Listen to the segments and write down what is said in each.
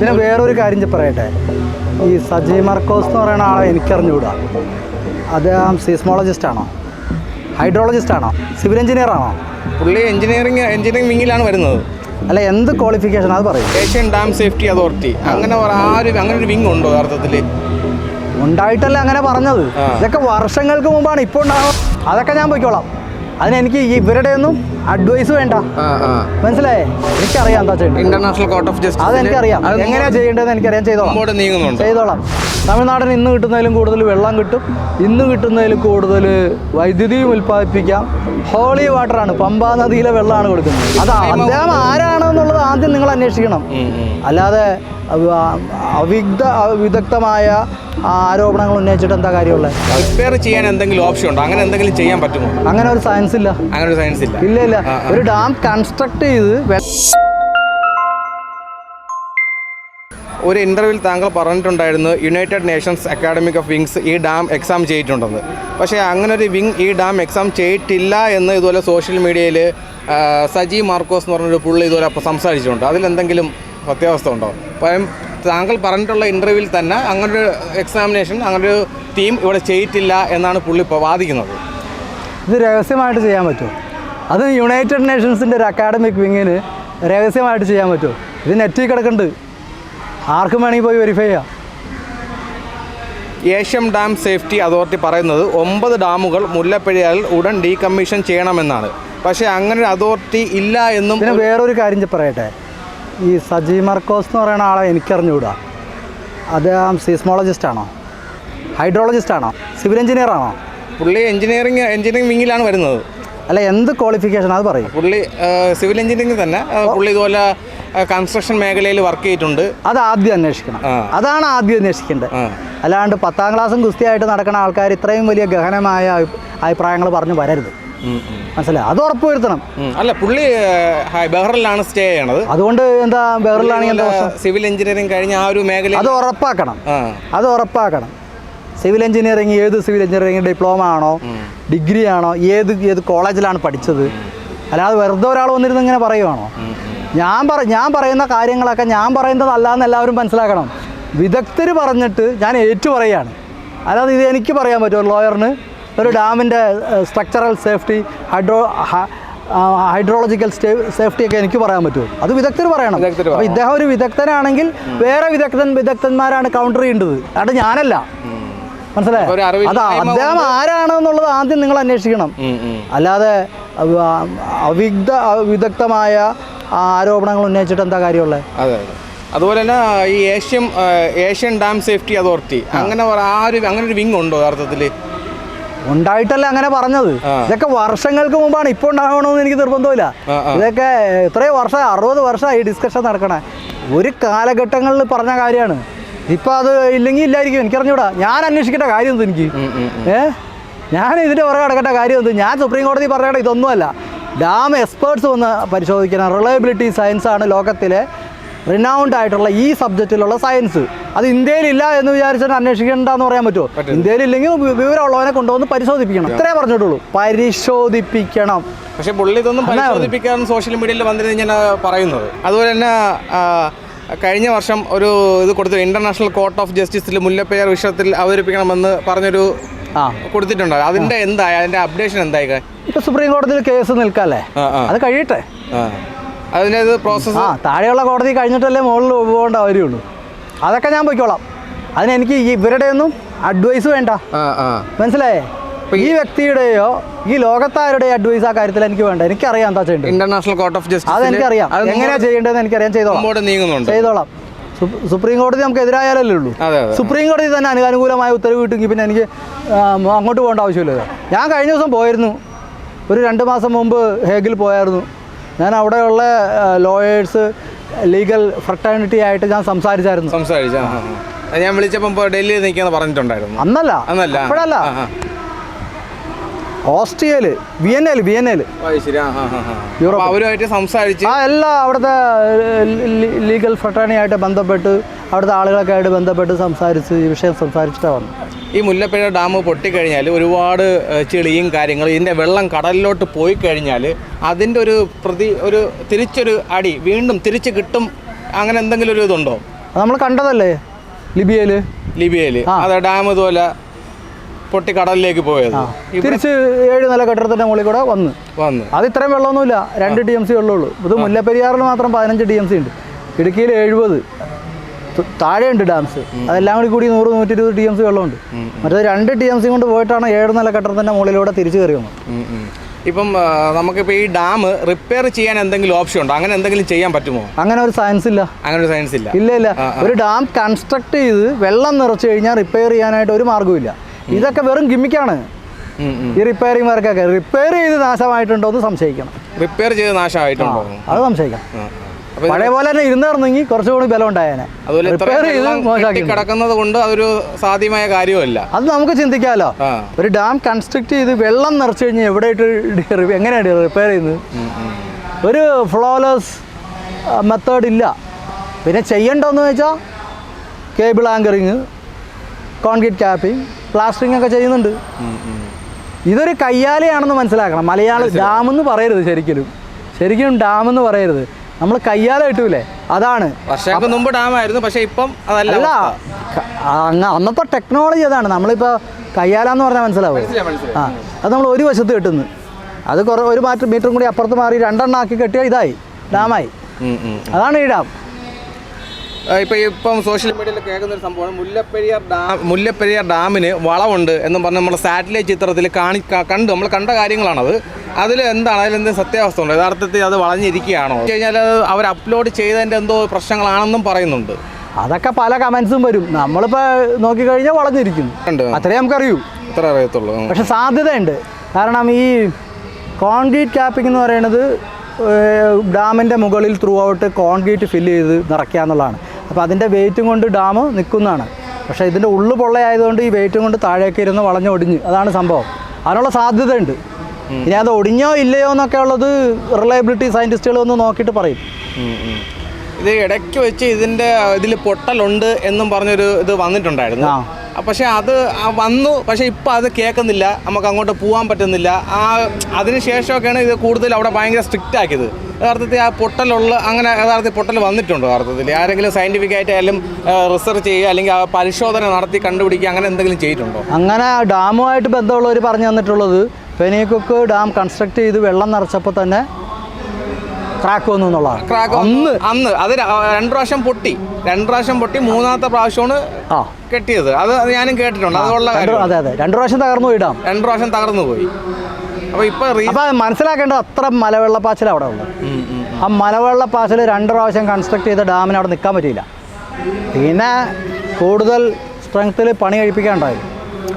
പിന്നെ വേറൊരു കാര്യം പറയട്ടെ. ഈ സജി മർക്കോസ് എന്ന് പറയുന്ന ആളെ എനിക്കറിഞ്ഞുകൂടാ അദ്ദേഹം സീസ്മോളജിസ്റ്റ് ആണോ? ഹൈഡ്രോളജിസ്റ്റ് ആണോ? സിവിൽ എഞ്ചിനീയർ ആണോ? പുള്ളി എഞ്ചിനീയറിംഗ് എഞ്ചിനീയറിംഗ് വിങ്ങിലാണ് വരുന്നത്. അല്ല എന്ത് ക്വാളിഫിക്കേഷൻ അത് പറയും. ഏഷ്യൻ ഡാം സേഫ്റ്റി അതോറിറ്റി അങ്ങനെ ഒരു- ആ ഒരു അങ്ങനെ ഒരു വിങ് ഉണ്ടോ അർത്ഥത്തിൽ ഉണ്ടായിട്ടല്ല അങ്ങനെ പറഞ്ഞത്. ഇതൊക്കെ വർഷങ്ങൾക്ക് മുമ്പാണ് ഇപ്പോൾ ഉണ്ടാകും അതൊക്കെ ഞാൻ പോയിക്കോളാം. അതിനെനിക്ക് ഇവരുടെ ഒന്നും അഡ്വൈസ് വേണ്ട മനസ്സിലായേ? എനിക്കറിയാം എന്താ ചെയ്യേണ്ടത്. ഇന്റർനാഷണൽ കോർട്ട് ഓഫ് ജസ്റ്റിസ് അതെനിക്കറിയാം. എങ്ങനെയാ ചെയ്യേണ്ടതെന്ന് എനിക്കറിയാം. ചെയ്തോളാം. ചെയ്തോളാം. തമിഴ്നാടിന് ഇന്ന് കിട്ടുന്നതിലും കൂടുതൽ വെള്ളം കിട്ടും. ഇന്ന് കിട്ടുന്നതിൽ കൂടുതൽ വൈദ്യുതിയും ഉൽപ്പാദിപ്പിക്കാം. ഹോളി വാട്ടറാണ് പമ്പാ നദിയിലെ വെള്ളമാണ് കൊടുക്കുന്നത്. അത് അദ്ദേഹം ആരാണെന്നുള്ളത് ആദ്യം നിങ്ങൾ അന്വേഷിക്കണം. അല്ലാതെ അവിഗ്ധ വിദഗ്ധമായ ആരോപണങ്ങൾ ഉന്നയിച്ചിട്ട് എന്താ കാര്യമുള്ളത് റിപ്പയർ ചെയ്യാൻ എന്തെങ്കിലും ഓപ്ഷൻ ഉണ്ടോ? അങ്ങനെ എന്തെങ്കിലും ചെയ്യാൻ പറ്റുമോ? അങ്ങനെ ഒരു സയൻസ് ഇല്ല. അങ്ങനെ ഒരു സയൻസ് ഇല്ല. ഇല്ല ഇല്ല. ഒരു ഡാം കൺസ്ട്രക്ട് ചെയ്ത് ഒരു ഇന്റർവ്യൂവിൽ താങ്കൾ പറഞ്ഞിട്ടുണ്ടായിരുന്നു United Nations academic of wings ഈ ഡാം എക്സാം ചെയ്തിട്ടുണ്ടെന്ന്. പക്ഷേ അങ്ങനെ ഒരു വിങ് ഈ ഡാം എക്സാം ചെയ്തിട്ടില്ല എന്ന് ഇതുപോലെ സോഷ്യൽ മീഡിയയിൽ സജി മാർക്കോസ് എന്ന് പറഞ്ഞൊരു പുള്ളി ഇതുപോലെ അപ്പോൾ സംസാരിച്ചിട്ടുണ്ട്. അതിലെന്തെങ്കിലും സത്യാവസ്ഥ ഉണ്ടോ? അപ്പം താങ്കൾ പറഞ്ഞിട്ടുള്ള ഇന്റർവ്യൂവിൽ തന്നെ അങ്ങനൊരു എക്സാമിനേഷൻ അങ്ങനൊരു ടീം ഇവിടെ ചെയ്തിട്ടില്ല എന്നാണ് പുള്ളി ഇപ്പോൾ വാദിക്കുന്നത്. ഇത് രഹസ്യമായിട്ട് ചെയ്യാൻ പറ്റുമോ? അത് യുണൈറ്റഡ് നേഷൻസിന്റെ ഒരു അക്കാഡമിക് വിങ്ങിന് രഹസ്യമായിട്ട് ചെയ്യാൻ പറ്റുമോ? ഇത് നെറ്റിൽ കിടക്കുന്നുണ്ട്. ആർക്കും വേണമെങ്കിൽ പോയി വെരിഫൈ ചെയ്യാം. ഏഷ്യം ഡാം സേഫ്റ്റി അതോറിറ്റി പറയുന്നത് ഒമ്പത് ഡാമുകൾ മുല്ലപ്പെരിയാറിൽ ഉടൻ ഡീകമ്മീഷൻ ചെയ്യണമെന്നാണ്. പക്ഷേ അങ്ങനെ ഒരു അതോറിറ്റി ഇല്ല എന്നും വേറൊരു കാര്യം പറയട്ടെ? ഈ സജി മർക്കോസ് എന്ന് പറയുന്ന ആളെ എനിക്കറിഞ്ഞുകൂടാ. അദ്ദേഹം സീസ്മോളജിസ്റ്റ് ആണോ? ഹൈഡ്രോളജിസ്റ്റ് ആണോ? സിവിൽ എഞ്ചിനീയർ ആണോ? പുള്ളി എഞ്ചിനീയറിംഗ് എഞ്ചിനീയറിംഗ് വിങ്ങിലാണ് വരുന്നത്. അല്ല എന്ത് ക്വാളിഫിക്കേഷൻ അത് പറയും. പുള്ളി സിവിൽ എഞ്ചിനീയറിംഗ് തന്നെ. പുള്ളി ഇതുപോലെ കൺസ്ട്രക്ഷൻ മേഖലയിൽ വർക്ക് ചെയ്തിട്ടുണ്ട്. അത് ആദ്യം അന്വേഷിക്കണം. അതാണ് ആദ്യം അന്വേഷിക്കേണ്ടത്. അല്ലാണ്ട് പത്താം ക്ലാസ്സും ഗുസ്തിയായിട്ട് നടക്കുന്ന ആൾക്കാർ ഇത്രയും വലിയ ഗഹനമായ അഭിപ്രായങ്ങൾ പറഞ്ഞു വരരുത്. മനസ്സിലായി? അത് ഉറപ്പ് വരുത്തണം. അല്ല പുള്ളി ബഹ്റിലാണ് സ്റ്റേ ചെയ്യണത്. അതുകൊണ്ട് എന്താ ബഹറിലാണെങ്കിൽ സിവിൽ എഞ്ചിനീയറിംഗ് കഴിഞ്ഞ ആ ഒരു മേഖല അത് ഉറപ്പാക്കണം. അത് ഉറപ്പാക്കണം. സിവിൽ എഞ്ചിനീയറിംഗ് ഏത് സിവിൽ എഞ്ചിനീയറിംഗ് ഡിപ്ലോമ ആണോ ഡിഗ്രി ആണോ ഏത് ഏത് കോളേജിലാണ് പഠിച്ചത്? അല്ലാതെ വെറുതെ ഒരാൾ വന്നിരുന്ന് ഇങ്ങനെ പറയുവാണോ? ഞാൻ പറ ഞാൻ പറയുന്ന കാര്യങ്ങളൊക്കെ ഞാൻ പറയുന്നത് അല്ലാന്ന് എല്ലാവരും മനസ്സിലാക്കണം. വിദഗ്ധർ പറഞ്ഞിട്ട് ഞാൻ ഏറ്റു പറയുകയാണ്. അല്ലാതെ ഇത് എനിക്ക് പറയാൻ പറ്റുമോ ലോയറിന് ഒരു ഡാമിന്റെ structural safety hydro hydrological safety ഒക്കെ എനിക്ക് പറയാൻ പറ്റുമോ? അത് വിദഗ്ധർ പറയണം. അപ്പോൾ ഇദ്ദേഹം ഒരു വിദഗ്ധനാണെങ്കിൽ വേറെ വിദഗ്ധൻ വിദഗ്ധന്മാരാണ് കൗണ്ടർ ചെയ്യേണ്ടത്. അത് ഞാനല്ല. മനസ്സിലായി? അത് അദ്ദേഹം ആരാണെന്നുള്ളത് ആദ്യം നിങ്ങൾ അന്വേഷിക്കണം. അല്ലാതെ അവ- അവിഗ്ധ വിദഗ്ധമായ ആരോപണങ്ങൾ ഉന്നയിച്ചിട്ട് എന്താ കാര്യമുള്ളത് അതെ അതെ. അതുപോലെ തന്നെ ഈ Asian Asian dam safety authority അങ്ങനെ ആ ഒരു അങ്ങനെ ഒരു വിങ് ഉണ്ടോ യഥാർത്ഥത്തിൽ ഉണ്ടായിട്ടല്ലേ അങ്ങനെ പറഞ്ഞത്. ഇതൊക്കെ വർഷങ്ങൾക്ക് മുമ്പാണ്. ഇപ്പൊ ഉണ്ടാകണമെന്ന് എനിക്ക് നിർബന്ധമില്ല. ഇതൊക്കെ ഇത്രയും വർഷം അറുപത് വർഷമായി ഡിസ്കഷൻ നടക്കണേ. ഒരു കാലഘട്ടങ്ങളിൽ പറഞ്ഞ കാര്യമാണ്. ഇപ്പൊ അത് ഇല്ലെങ്കിൽ ഇല്ലായിരിക്കും. എനിക്കറിഞ്ഞൂടാ. ഞാൻ അന്വേഷിക്കേണ്ട കാര്യം എന്ത് എനിക്ക്? ഏ? ഞാൻ ഇതിന്റെ പുറകെ കിടക്കേണ്ട കാര്യം എന്ത്? ഞാൻ സുപ്രീം കോടതി പറയണ ഇതൊന്നുമല്ല. ഡാം എക്സ്പേർട്സ് വന്ന് പരിശോധിക്കണം. റിലയബിലിറ്റി സയൻസ് ആണ് ലോകത്തിലെ റിനൗണ്ട് ആയിട്ടുള്ള ഈ സബ്ജക്റ്റിലുള്ള സയൻസ് അത് ഇന്ത്യയിലില്ല എന്ന് വിചാരിച്ചിട്ട് അന്വേഷിക്കേണ്ടെന്ന് പറയാൻ പറ്റുമോ? ഇന്ത്യയിലില്ലെങ്കിൽ വിവരമുള്ളവനെ കൊണ്ടുവന്ന് പരിശോധിപ്പിക്കണം. ഇത്രേ പറഞ്ഞിട്ടുള്ളൂ. പരിശോധിപ്പിക്കണം. പക്ഷെ പുള്ളി ഇതൊന്നും പരിശോധിപ്പിക്കാൻ സോഷ്യൽ മീഡിയയിൽ വന്നിരുന്നു ഞാൻ പറയുന്നത്. അതുപോലെ തന്നെ കഴിഞ്ഞ വർഷം ഒരു ഇത് കൊടുത്തു. ഇന്റർനാഷണൽ കോർട്ട് ഓഫ് ജസ്റ്റിസിൽ മുല്ലപ്പെരിയാർ വിഷയത്തിൽ അവതരിപ്പിക്കണമെന്ന് പറഞ്ഞൊരു കൊടുത്തിട്ടുണ്ടോ കൊടുത്തിട്ടുണ്ട്. അതിന്റെ എന്തായി? അതിന്റെ അപ്ഡേഷൻ എന്തായി? ഇപ്പൊ സുപ്രീം കോടതിയിൽ കേസ് നിൽക്കല്ലേ. അത് കഴിയട്ടെ. അതിന്റെ പ്രോസസ്സ് ആ താഴെയുള്ള കോടതി കഴിഞ്ഞിട്ടല്ലേ മുകളിൽ പോകേണ്ട കാര്യമുള്ളൂ. അതൊക്കെ ഞാൻ പൊയ്ക്കോളാം. അതിനെനിക്ക് എനിക്ക് ഇവരുടെ ഒന്നും അഡ്വൈസ് വേണ്ട. മനസ്സിലായേ? ഈ വ്യക്തിയുടെയോ ഈ ലോകത്താരുടെയോ അഡ്വൈസ് ആ കാര്യത്തിൽ എനിക്ക് വേണ്ട. എനിക്കറിയാം എന്താ ചെയ്യേണ്ടത്. ഇന്റർനാഷണൽ കോർട്ട് ഓഫ് ജസ്റ്റിസ് അതെനിക്കറിയാം. എങ്ങനെയാ ചെയ്യേണ്ടതെന്ന് എനിക്കറിയാം. ചെയ്തോളാം. ചെയ്തോളാം. സുപ്രീം കോടതി നമുക്ക് എതിരായാലല്ലേ ഉള്ളൂ. അതെ അതെ സുപ്രീം കോടതി തന്നെ അനുകൂലമായ ഉത്തരവ് കിട്ടുമെങ്കിൽ പിന്നെ എനിക്ക് അങ്ങോട്ട് പോകേണ്ട ആവശ്യമില്ലല്ലോ. ഞാൻ കഴിഞ്ഞ ദിവസം പോയിരുന്നു. ഒരു രണ്ട് മാസം മുമ്പ് ഹേഗിൽ പോയായിരുന്നു. ഞാൻ അവിടെയുള്ള ലോയേഴ്സ് ലീഗൽ ഫ്രട്ടേണിറ്റി ആയിട്ട് ഞാൻ സംസാരിച്ചായിരുന്നു. സംസാരിച്ചു ഞാൻ വിളിച്ചപ്പോൾ ഡൽഹിയിൽ നിൽക്കാന്ന് പറഞ്ഞിട്ടുണ്ടായിരുന്നു. അന്നല്ല. അന്നല്ല. അപ്പോഴല്ല ഓസ്ട്രിയയിൽ വിയന്നയിൽ വിയന്നയിൽ. യൂറോപ്പ്. അവരുമായിട്ട് സംസാരിച്ച് ആ എല്ലാം അവിടുത്തെ ലീഗൽ ഫ്രട്ടേണിയായിട്ട് ബന്ധപ്പെട്ട് അവിടുത്തെ ആളുകളൊക്കെ ആയിട്ട് ബന്ധപ്പെട്ട് സംസാരിച്ച് ഈ വിഷയം സംസാരിച്ചിട്ടാണ് വന്നത്. ഈ മുല്ലപ്പെരിയാർ ഡാം പൊട്ടിക്കഴിഞ്ഞാൽ ഒരുപാട് ചെളിയും കാര്യങ്ങളും ഇതിന്റെ വെള്ളം കടലിലോട്ട് പോയി കഴിഞ്ഞാൽ അതിന്റെ ഒരു പ്രതി ഒരു തിരിച്ചൊരു അടി വീണ്ടും തിരിച്ച് കിട്ടും. അങ്ങനെ എന്തെങ്കിലും ഒരു ഇതുണ്ടോ? നമ്മൾ കണ്ടതല്ലേ ലിബിയയിൽ ലിബിയയിൽ അത് ഡാം ഇതുപോലെ പൊട്ടി കടലിലേക്ക് പോയത് തിരിച്ച് ഏഴ് നില കെട്ടിടത്തിന്റെ മുകളിൽ കൂടെ വന്ന്. വന്നു. അത് ഇത്രയും വെള്ളമൊന്നുമില്ല. രണ്ട് ഡി എം സി വെള്ളമുള്ളൂ ഇത് മുല്ലപ്പെരിയാറിൽ മാത്രം പതിനഞ്ച് ഡി എം സി ഉണ്ട്. ഇടുക്കിയിൽ എഴുപത്. താഴെയുണ്ട് ഡാംസ് അതെല്ലാം കൂടി കൂടി നൂറ് നൂറ്റി ഇരുപത് ടി എം സി വെള്ളമുണ്ട് മറ്റേ രണ്ട് ടി എം സി കൊണ്ട് പോയിട്ടാണ് ഏഴ് നില കെട്ടിടത്തിന്റെ മുകളിലൂടെ തിരിച്ചു കയറി വന്നത്. ഉം, ഉം. ഇപ്പം നമുക്ക് നമുക്കിപ്പോൾ ഈ ഡാം റിപ്പയർ ചെയ്യാൻ എന്തെങ്കിലും ഓപ്ഷൻ ഉണ്ടോ? അങ്ങനെ എന്തെങ്കിലും ചെയ്യാൻ പറ്റുമോ? അങ്ങനെ ഒരു സയൻസ് ഇല്ല. അങ്ങനെ ഒരു സയൻസ് ഇല്ല. ഇല്ല ഇല്ല. ഒരു ഡാം കൺസ്ട്രക്ട് ചെയ്ത് വെള്ളം നിറച്ചു കഴിഞ്ഞാൽ റിപ്പയർ ചെയ്യാനായിട്ട് ഒരു മാർഗവും ഇതൊക്കെ വെറും ഗിമ്മിക്കാണ്. ഈ റിപ്പയറിംഗ് വർക്കൊക്കെ റിപ്പയർ ചെയ്ത് നാശമായിട്ടുണ്ടോ എന്ന് സംശയിക്കണം. റിപ്പയർ ചെയ്ത് നാശമായിട്ടുണ്ടോ? അത് സംശയിക്കാം പഴയ പോലെ തന്നെ ഇരുന്നിറന്നെങ്കിൽ കുറച്ചുകൂടി ബലം ഉണ്ടായേനെ. റിപ്പയർ ചെയ്ത് കിടക്കുന്നത് കൊണ്ട് അതൊരു സാധ്യമായ കാര്യമല്ല അത് നമുക്ക് ചിന്തിക്കാമല്ലോ ഒരു ഡാം കൺസ്ട്രക്ട് ചെയ്ത് വെള്ളം നിറച്ചു കഴിഞ്ഞാൽ എവിടെയിട്ട് എങ്ങനെയാണ് റിപ്പയർ ചെയ്യുന്നത്. ഒരു ഫ്ലോലെസ് മെത്തേഡ് ഇല്ല. പിന്നെ ചെയ്യണ്ടോന്ന് വെച്ചാൽ cable anchoring concrete capping plastering ഒക്കെ ചെയ്യുന്നുണ്ട്. ഇതൊരു കയ്യാലയാണെന്ന് മനസ്സിലാക്കണം. മലയാള ഡാം എന്ന് പറയരുത് ശരിക്കും ശരിക്കും ഡാം എന്ന് പറയരുത്. നമ്മൾ കയ്യാല കിട്ടൂലേ അതാണ്. വർഷങ്ങൾക്ക് മുമ്പ് ഡാം ആയിരുന്നു പക്ഷെ ഇപ്പം അതല്ല അല്ല. അന്നത്തെ ടെക്നോളജി അതാണ്. നമ്മളിപ്പോൾ കയ്യാല എന്ന് പറഞ്ഞാൽ മനസ്സിലാവും. ആ അത് നമ്മൾ ഒരു വശത്ത് കെട്ടുന്നു. അത് കുറേ ഒരു മാറ്റം മീറ്ററും കൂടി അപ്പുറത്ത് മാറി രണ്ടെണ്ണം ആക്കി കെട്ടിയാൽ ഇതായി. ഡാമായി. അതാണ് ഈ ഡാം. ആ, ഇപ്പൊ ഇപ്പം സോഷ്യൽ മീഡിയയിൽ കേൾക്കുന്ന ഒരു സംഭവമാണ്. മുല്ലപ്പെരിയാർ ഡാം മുല്ലപ്പെരിയാർ ഡാമിന് വളമുണ്ട് എന്ന് പറഞ്ഞ് നമ്മുടെ സാറ്റലൈറ്റ് ചിത്രത്തിൽ കാണി കണ്ടു നമ്മൾ കണ്ട കാര്യങ്ങളാണത്. അതിൽ എന്താണ്? അതിലെന്തെങ്കിലും സത്യാവസ്ഥ ഉണ്ടോ? യഥാർത്ഥത്തിൽ അത് വളഞ്ഞിരിക്കുകയാണോ? കഴിഞ്ഞാൽ അവർ അപ്ലോഡ് ചെയ്തതിന്റെ എന്തോ പ്രശ്നങ്ങളാണെന്നും പറയുന്നുണ്ട്. അതൊക്കെ പല കമൻസും വരും. നമ്മളിപ്പോൾ നോക്കിക്കഴിഞ്ഞാൽ വളഞ്ഞിരിക്കും. അത്രേ നമുക്കറിയൂ. അത്ര അറിയത്തുള്ളൂ. പക്ഷെ സാധ്യതയുണ്ട്. കാരണം ഈ കോൺക്രീറ്റ് ക്യാപ്പിംഗ് എന്ന് പറയുന്നത് ഡാമിന്റെ മുകളിൽ ത്രൂ ഔട്ട് കോൺക്രീറ്റ് ഫില്ല് ചെയ്ത് നിറയ്ക്കുക എന്നുള്ളതാണ്. അപ്പോൾ അതിന്റെ വെയിറ്റും കൊണ്ട് ഡാം നിൽക്കുന്നതാണ്. പക്ഷേ ഇതിന്റെ ഉള്ളു പൊള്ളയായതുകൊണ്ട് ഈ വെയിറ്റും കൊണ്ട് താഴേക്ക് ഇരുന്ന് വളഞ്ഞ് ഒടിഞ്ഞ്. അതാണ് സംഭവം. അതിനുള്ള സാധ്യതയുണ്ട്. ഇനി അത് ഒടിഞ്ഞോ ഇല്ലയോ എന്നൊക്കെ ഉള്ളത് റിലയബിലിറ്റി സയന്റിസ്റ്റുകൾ ഒന്ന് നോക്കിയിട്ട് പറയും. ഇത് ഇടയ്ക്ക് വെച്ച് ഇതിന്റെ ഇതിൽ പൊട്ടലുണ്ട് എന്നും പറഞ്ഞൊരു ഇത് വന്നിട്ടുണ്ടായിരുന്നു. പക്ഷേ അത് വന്നു. പക്ഷേ ഇപ്പം അത് കേൾക്കുന്നില്ല. നമുക്ക് അങ്ങോട്ട് പോകാൻ പറ്റുന്നില്ല. ആ അതിന് ശേഷമൊക്കെയാണ് ഇത് കൂടുതൽ അവിടെ ഭയങ്കര സ്ട്രിക്റ്റ് ആക്കിയത്. യഥാർത്ഥത്തിൽ ആ പൊട്ടലുള്ള അങ്ങനെ യഥാർത്ഥത്തിൽ പൊട്ടൽ വന്നിട്ടുണ്ടോ യഥാർത്ഥത്തിൽ. ആരെങ്കിലും സയന്റിഫിക് ആയിട്ടായാലും റിസർച്ച് ചെയ്യുക അല്ലെങ്കിൽ ആ പരിശോധന നടത്തി കണ്ടുപിടിക്കുക അങ്ങനെ എന്തെങ്കിലും ചെയ്തിട്ടുണ്ടോ? അങ്ങനെ ഡാമുമായിട്ട് ബന്ധമുള്ളവർ പറഞ്ഞു തന്നിട്ടുള്ളത് പെനിയക്കൊക്കെ ഡാം കൺസ്ട്രക്ട് ചെയ്ത് വെള്ളം നിറച്ചപ്പോൾ തന്നെ ക്രാക്ക് വന്നു എന്നുള്ളതാണ് ക്രാക്ക് അന്ന് അന്ന് അത് രണ്ടു പ്രാവശ്യം പൊട്ടി. രണ്ട് പ്രാവശ്യം പൊട്ടി മൂന്നാമത്തെ പ്രാവശ്യമാണ് ആ. കെട്ടിയത്. അത് ഞാനും കേട്ടിട്ടുണ്ട്. അതുള്ള അതെ അതെ. രണ്ടു പ്രാവശ്യം തകർന്നു പോയിടാം രണ്ടു പ്രാവശ്യം തകർന്നു പോയി. അപ്പൊ ഇപ്പൊ അപ്പൊ മനസ്സിലാക്കേണ്ടത് അത്ര മലവെള്ളപ്പാച്ചിൽ അവിടെ ഉണ്ട്. ആ മലവെള്ളപ്പാച്ചിൽ രണ്ട് പ്രാവശ്യം കൺസ്ട്രക്ട് ചെയ്ത ഡാമിന് അവിടെ നിൽക്കാൻ പറ്റിയില്ല. പിന്നെ കൂടുതൽ സ്ട്രെങ്ത്തിൽ പണി കഴിപ്പിക്കാൻ ഉണ്ടായിരുന്നു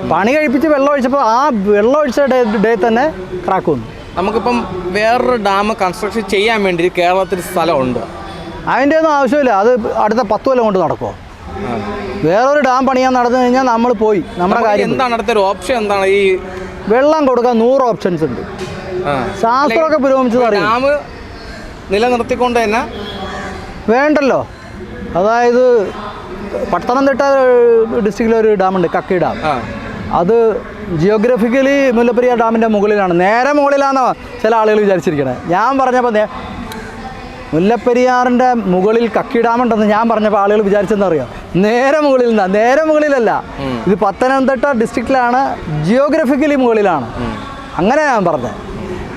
പണി കഴിപ്പിച്ച് വെള്ളം ഒഴിച്ചപ്പോൾ ആ വെള്ളം ഒഴിച്ച ഡേ ഡേ തന്നെ ക്രാക്ക് വന്നു. നമുക്കിപ്പം വേറൊരു ഡാം കൺസ്ട്രക്ഷൻ ചെയ്യാൻ വേണ്ടി കേരളത്തിൽ സ്ഥലമുണ്ട്. അതിന്റെ ഒന്നും ആവശ്യമില്ല. അത് അടുത്ത പത്ത് കൊല്ലം കൊണ്ട് നടക്കുമോ വേറൊരു ഡാം പണിയാൻ നടന്നു കഴിഞ്ഞാൽ നമ്മൾ പോയി. നമ്മുടെ കാര്യം. എന്താണ് അടുത്തൊരു ഓപ്ഷൻ എന്താണ് ഈ വെള്ളം കൊടുക്കാൻ നൂറ് ഓപ്ഷൻസ് ഉണ്ട്. ശാസ്ത്രമൊക്കെ പുരോഗമിച്ചത് അറിയാം? ഡാം നിലനിർത്തിക്കൊണ്ട് തന്നെ വേണ്ടല്ലോ. അതായത് പത്തനംതിട്ട ഡിസ്ട്രിക്റ്റിലൊരു ഡാമുണ്ട് കക്കി ഡാം. അത് ജിയോഗ്രഫിക്കലി മുല്ലപ്പെരിയാർ ഡാമിന്റെ മുകളിലാണ്. നേരെ മുകളിലാണെന്നോ ചില ആളുകൾ വിചാരിച്ചിരിക്കണേ. ഞാൻ പറഞ്ഞപ്പോൾ മുല്ലപ്പെരിയാറിന്റെ മുകളിൽ കക്കി ഡാമുണ്ടെന്ന് ഞാൻ പറഞ്ഞപ്പോൾ ആളുകൾ വിചാരിച്ചെന്ന് അറിയാം? നേരെ മുകളിൽ നിന്നാ നേരെ മുകളിലല്ല. ഇത് പത്തനംതിട്ട ഡിസ്ട്രിക്റ്റിലാണ് ജിയോഗ്രഫിക്കലി മുകളിലാണ്. അങ്ങനെ ഞാൻ പറഞ്ഞത്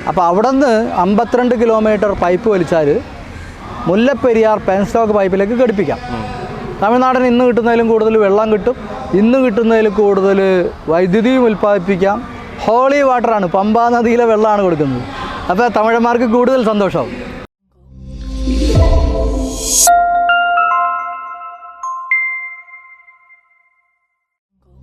അപ്പോൾ അവിടെ നിന്ന് അമ്പത്തിരണ്ട് കിലോമീറ്റർ പൈപ്പ് വലിച്ചാൽ മുല്ലപ്പെരിയാർ പെൻസ്റ്റോക്ക് പൈപ്പിലേക്ക് ഘടിപ്പിക്കാം. തമിഴ്നാടിന് ഇന്ന് കിട്ടുന്നതിലും കൂടുതൽ വെള്ളം കിട്ടും. ഇന്ന് കിട്ടുന്നതിൽ കൂടുതൽ വൈദ്യുതിയും ഉൽപ്പാദിപ്പിക്കാം. ഹോളി വാട്ടറാണ് പമ്പാ നദിയിലെ വെള്ളമാണ് കൊടുക്കുന്നത്. അപ്പോൾ തമിഴന്മാർക്ക് കൂടുതൽ സന്തോഷമാവും.